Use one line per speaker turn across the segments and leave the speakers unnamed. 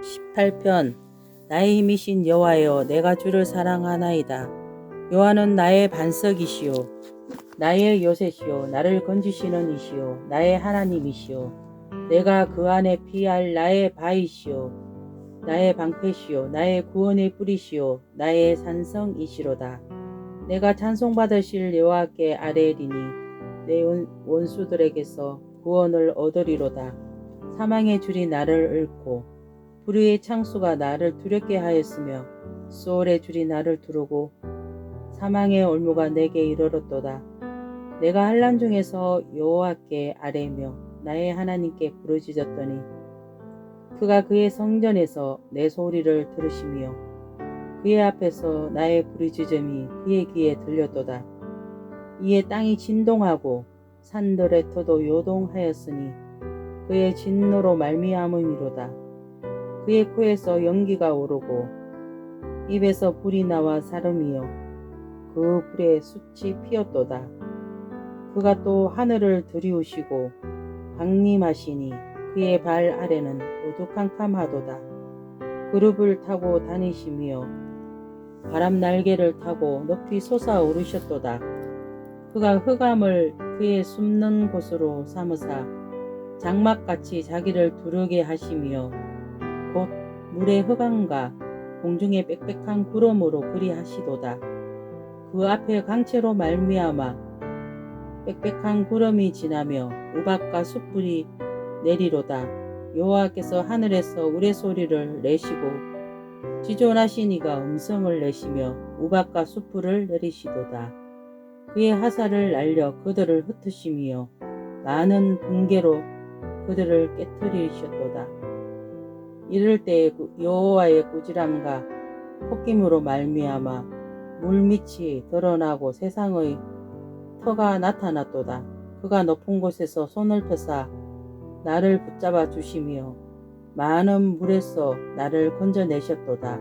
18편 나의 힘이신 여호와여 내가 주를 사랑하나이다. 여호와는 나의 반석이시요 나의 요새시요 나를 건지시는 이시요 나의 하나님이시요 내가 그 안에 피할 나의 바이시요 나의 방패시요 나의 구원의 뿌리시요 나의 산성이시로다. 내가 찬송받으실 여호와께 아뢰리니 내 원- 원수들에게서 구원을 얻으리로다. 사망의 줄이 나를 읊고 불의의 창수가 나를 두렵게 하였으며 수월의 줄이 나를 두르고 사망의 올무가 내게 이르렀도다. 내가 한란 중에서 여호와께 아뢰며 나의 하나님께 부르짖었더니 그가 그의 성전에서 내 소리를 들으시며 그의 앞에서 나의 부르짖음이 그의 귀에 들렸도다. 이에 땅이 진동하고 산들의 터도 요동하였으니 그의 진노로 말미암음이로다. 그의 코에서 연기가 오르고 입에서 불이 나와 사름이요 그 불에 숯이 피었도다. 그가 또 하늘을 들이우시고 강림하시니 그의 발 아래는 우두캄캄하도다. 그룹을 타고 다니시며 바람 날개를 타고 높이 솟아오르셨도다. 그가 흑암을 그의 숨는 곳으로 삼으사 장막같이 자기를 두르게 하시며 곧 물의 흑암과 공중의 빽빽한 구름으로 그리하시도다. 그 앞에 강체로 말미암아 빽빽한 구름이 지나며 우박과 숯불이 내리로다. 여호와께서 하늘에서 우레소리를 내시고 지존하신 이가 음성을 내시며 우박과 숯불을 내리시도다. 그의 하사를 날려 그들을 흩으시며 많은 붕괴로 그들을 깨뜨리셨도다. 이럴 때에 그 여호와의 꾸지람과 폭김으로 말미암아 물밑이 드러나고 세상의 터가 나타났도다. 그가 높은 곳에서 손을 펴사 나를 붙잡아 주시며 많은 물에서 나를 건져내셨도다.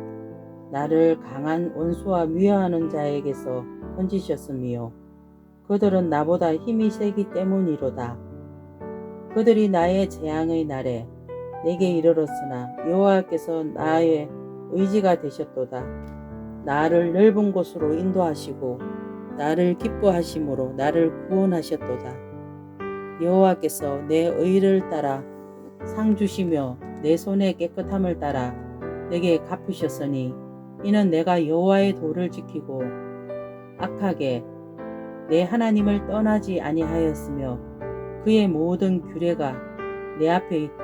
나를 강한 원수와 미워하는 자에게서 건지셨으며 그들은 나보다 힘이 세기 때문이로다. 그들이 나의 재앙의 날에 내게 이르렀으나 여호와께서 나의 의지가 되셨도다. 나를 넓은 곳으로 인도하시고 나를 기뻐하심으로 나를 구원하셨도다. 여호와께서 내 의를 따라 상 주시며 내 손의 깨끗함을 따라 내게 갚으셨으니 이는 내가 여호와의 도를 지키고 악하게 내 하나님을 떠나지 아니하였으며 그의 모든 규례가 내 앞에 있고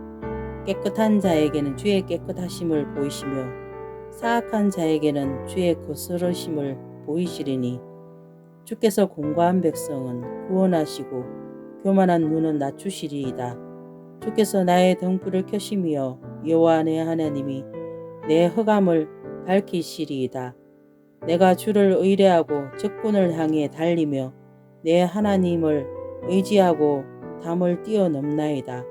깨끗한 자에게는 주의 깨끗하심을 보이시며 사악한 자에게는 주의 거스르심을 보이시리니 주께서 공고한 백성은 구원하시고 교만한 눈은 낮추시리이다. 주께서 나의 등불을 켜시며 여호와 내 하나님이 내 흑암을 밝히시리이다. 내가 주를 의뢰하고 적군을 향해 달리며 내 하나님을 의지하고 담을 뛰어넘나이다.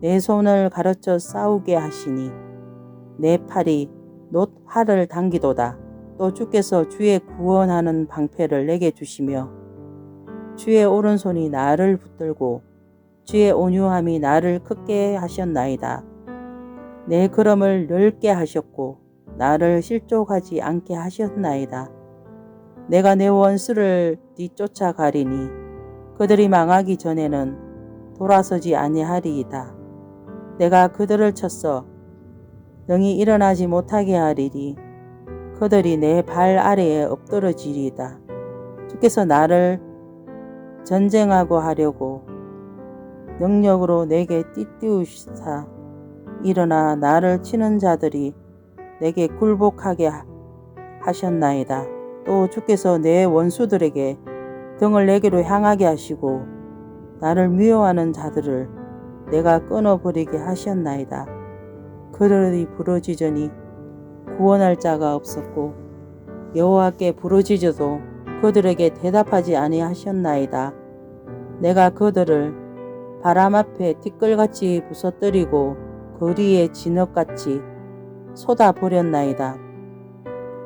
내 손을 가르쳐 싸우게 하시니 내 팔이 놋 활을 당기도다. 또 주께서 주의 구원하는 방패를 내게 주시며 주의 오른손이 나를 붙들고 주의 온유함이 나를 크게 하셨나이다. 내 걸음을 넓게 하셨고 나를 실족하지 않게 하셨나이다. 내가 내 원수를 뒤쫓아 가리니 그들이 망하기 전에는 돌아서지 아니하리이다. 내가 그들을 쳤어 능히 일어나지 못하게 하리니 그들이 내 발 아래에 엎드러지리이다. 주께서 나를 전쟁하고 하려고 능력으로 내게 띠띠우시사 일어나 나를 치는 자들이 내게 굴복하게 하- 하셨나이다. 또 주께서 내 원수들에게 등을 내게로 향하게 하시고 나를 미워하는 자들을 내가 끊어버리게 하셨나이다. 그들이 부러지더니 구원할 자가 없었고 여호와께 부르짖어도 그들에게 대답하지 아니하셨나이다. 내가 그들을 바람 앞에 티끌같이 부서뜨리고 거리에 진흙같이 쏟아버렸나이다.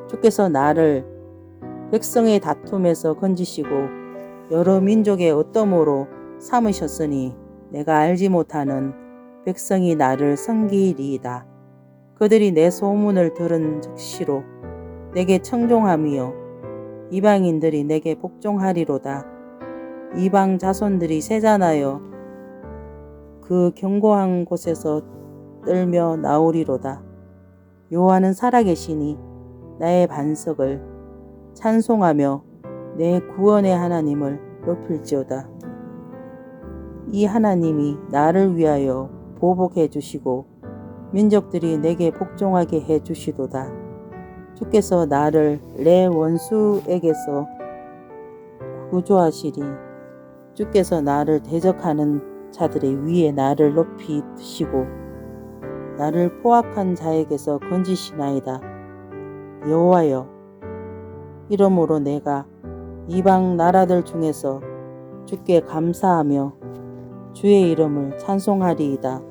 주께서 나를 백성의 다툼에서 건지시고 여러 민족의 어떠므로 삼으셨으니 내가 알지 못하는 백성이 나를 섬기리이다. 그들이 내 소문을 들은 즉시로 내게 청종하며 이방인들이 내게 복종하리로다. 이방 자손들이 세잔하여 그 견고한 곳에서 떨며 나오리로다. 여호와는 살아계시니 나의 반석을 찬송하며 내 구원의 하나님을 높일지어다. 이 하나님이 나를 위하여 보복해 주시고 민족들이 내게 복종하게 해 주시도다. 주께서 나를 내 원수에게서 구조하시리. 주께서 나를 대적하는 자들의 위에 나를 높이 드시고 나를 포악한 자에게서 건지시나이다. 여호와여, 이러므로 내가 이방 나라들 중에서 주께 감사하며 주의 이름을 찬송하리이다.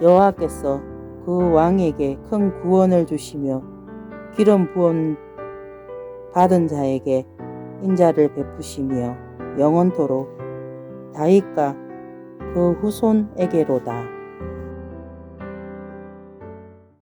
여호와께서 그 왕에게 큰 구원을 주시며 기름 부은 받은 자에게 인자를 베푸시며 영원토록 다윗과 그 후손에게로다.